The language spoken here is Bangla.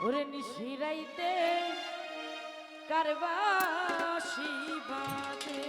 ওরে নিশিরাইতে কারবাসি বাজে